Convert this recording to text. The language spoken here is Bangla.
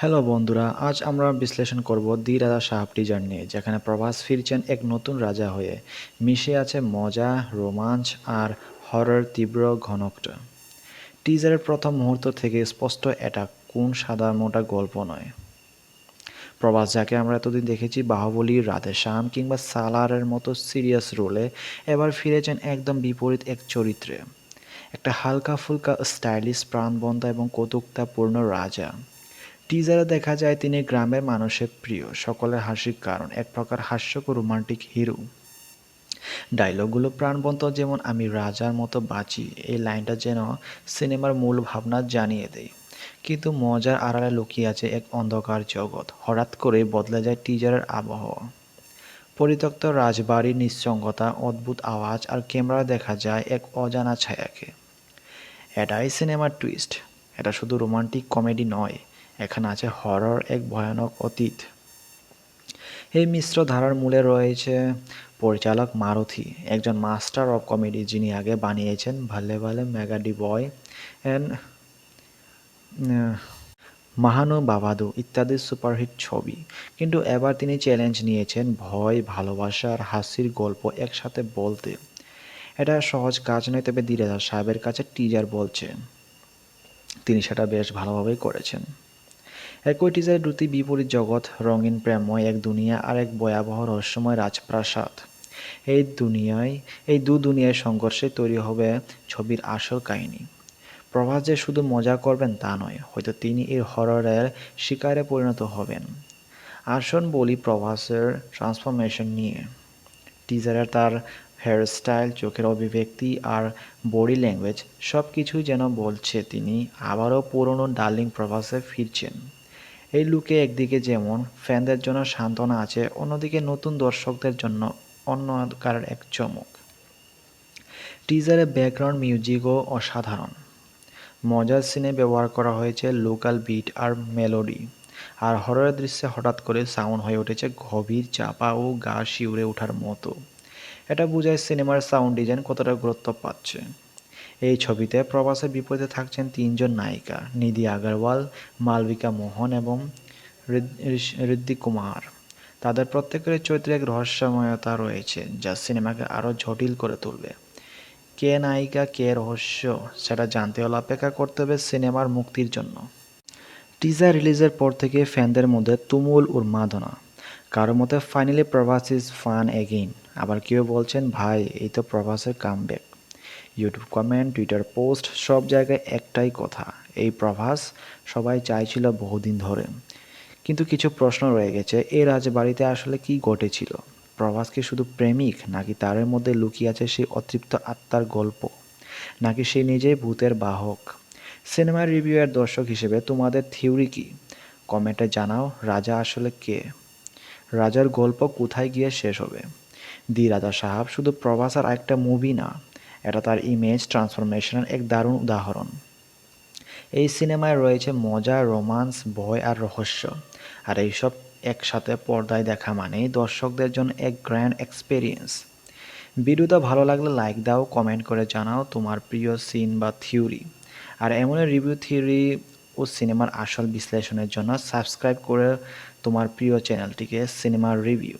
হ্যালো বন্ধুরা, আজ আমরা বিশ্লেষণ করব দি রাজা সাহাব টিজার নিয়ে, যেখানে প্রভাস ফিরছেন এক নতুন রাজা হয়ে। মিশে আছে মজা, রোমাঞ্চ আর হরর তীব্র ঘনকটা টিজারের প্রথম মুহূর্ত থেকে স্পষ্ট এটা কোন সাদা মোটা গল্প নয়। প্রভাস যাকে আমরা এতদিন দেখেছি বাহুবলী রাধে শ্যাম কিংবা সালারের মতো সিরিয়াস রোলে এবার ফিরেছেন একদম বিপরীত এক চরিত্রে। একটা হালকা ফুলকা স্টাইলিশ প্রাণবন্ত এবং কৌতুকতাপূর্ণ রাজা। টিজারে দেখা যায় তিনি গ্রামের মানুষের প্রিয়, সকলের হাসির কারণ, এক প্রকার হাস্যকর রোমান্টিক হিরো। ডায়লগগুলো প্রাণবন্ত, যেমন, আমি রাজার মতো বাঁচি এই লাইনটা যেন সিনেমার মূল ভাবনা জানিয়ে দেয়। কিন্তু মজার আড়ালে লুকিয়ে আছে এক অন্ধকার জগৎ, হঠাৎ করে বদলে যায় টিজারের আবহাওয়া। পরিত্যক্ত রাজবাড়ির নিঃসঙ্গতা, অদ্ভুত আওয়াজ আর ক্যামেরা দেখা যায় এক অজানা ছায়াকে। এটাই সিনেমার টুইস্ট। এটা শুধু রোমান্টিক কমেডি নয় এখানে আছে হরর এক ভয়ানক অতীত। এই মিশ্র ধারার মূলে রয়েছে পরিচালক মারুথি একজন মাস্টার অফ কমেডি যিনি আগে বানিয়েছেন ভালে ভালে মেগাডি বয় অ্যান্ড মাহানু বাবাদু ইত্যাদি সুপারহিট ছবি। কিন্তু এবার তিনি চ্যালেঞ্জ নিয়েছেন ভয়, ভালোবাসা আর হাসির গল্প একসাথে বলতে। এটা সহজ কাজ নয়, তবে দিরাজা সাহেবের কাছে টিজার বলছে। তিনি সেটা বেশ ভালোভাবেই করেছেন। একই টিজারে দুটি বিপরীত জগৎ, রঙিন প্রেমময় এক দুনিয়া আর এক ভয়াবহ রহস্যময় রাজপ্রাসাদ। এই দুনিয়ায়, এই দু দুনিয়ার সংঘর্ষে তৈরি হবে ছবির আসল কাহিনী। প্রভাস যে শুধু মজা করবেন তা নয়, হয়তো তিনি এই হররের শিকারে পরিণত হবেন। আসন বলি প্রভাসের ট্রান্সফরমেশন নিয়ে। টিজারে তার হেয়ারস্টাইল চোখের অভিব্যক্তি আর বডি ল্যাঙ্গুয়েজ সব কিছুই যেন বলছে তিনি, আবারও পুরনো ডার্লিং প্রভাসে ফিরছেন। এই লুকে একদিকে যেমন ফ্যানদের জন্য সান্ত্বনা আছে, অন্যদিকে নতুন দর্শকদের জন্য অন্য কারের এক চমক। টিজারে ব্যাকগ্রাউন্ড মিউজিকও অসাধারণ। মজার সিনে ব্যবহার করা হয়েছে লোকাল বিট আর মেলোডি আর হররের দৃশ্যে হঠাৎ করে সাউন্ড হয়ে উঠেছে গভীর চাপা ও গা শিউরে ওঠার মতো। এটা বোঝায় সিনেমার সাউন্ড ডিজাইন কতটা গুরুত্ব পাচ্ছে। এই ছবিতে প্রবাসের বিপরীতে থাকছেন তিনজন নায়িকা, নিধি আগারওয়াল, মালবিকা মোহন এবং ঋদ্ধিক কুমার। তাদের প্রত্যেকের চরিত্রে এক রহস্যময়তা রয়েছে, যা সিনেমাকে আরও জটিল করে তুলবে। কে নায়িকা, কে রহস্য, সেটা জানতে হলে অপেক্ষা করতে হবে সিনেমার মুক্তির জন্য। টিজার রিলিজের পর থেকে ফ্যানদের মধ্যে তুমুল উন্মাদনা। কারও মতে, finally Prabhas is fun again. আবার কেউ বলছেন, ভাই, এই তো প্রভাসের comeback. YouTube comment Twitter post সব জায়গায় একটাই কথা। এই প্রভাস সবাই চাইছিল বহুদিন ধরে। কিন্তু কিছু প্রশ্ন রয়ে গেছে এই রাজবাড়িতে আসলে কি ঘটেছিল? প্রভাস কি শুধু প্রেমিক, নাকি তারের মধ্যে লুকিয়ে আছে সেই অতৃপ্ত আত্মার গল্প? নাকি সে নিজেই ভূতের বাহক? সিনেমার রিভিউয়ের দর্শক হিসেবে তোমাদের থিওরি কি? কমেন্টে জানাও, রাজা আসলে কে? রাজার গল্প কোথায় গিয়ে শেষ হবে? দি রাজা সাহাব শুধু প্রভাস আর একটা মুভি না এটা তার ইমেজ ট্রান্সফরমেশনের এক দারুণ উদাহরণ। এই সিনেমায় রয়েছে মজা রোমান্স ভয় আর রহস্য। আর এইসব একসাথে পর্দায় দেখা মানেই দর্শকদের জন্য এক গ্র্যান্ড এক্সপিরিয়েন্স ভিডিওটা ভালো লাগলে লাইক দাও কমেন্ট করে জানাও তোমার প্রিয় সিন বা থিওরি আর এমন রিভিউ থিওরি ও সিনেমার আসল বিশ্লেষণের জন্য সাবস্ক্রাইব করে তোমার প্রিয় চ্যানেলটিকে সিনেমার রিভিউ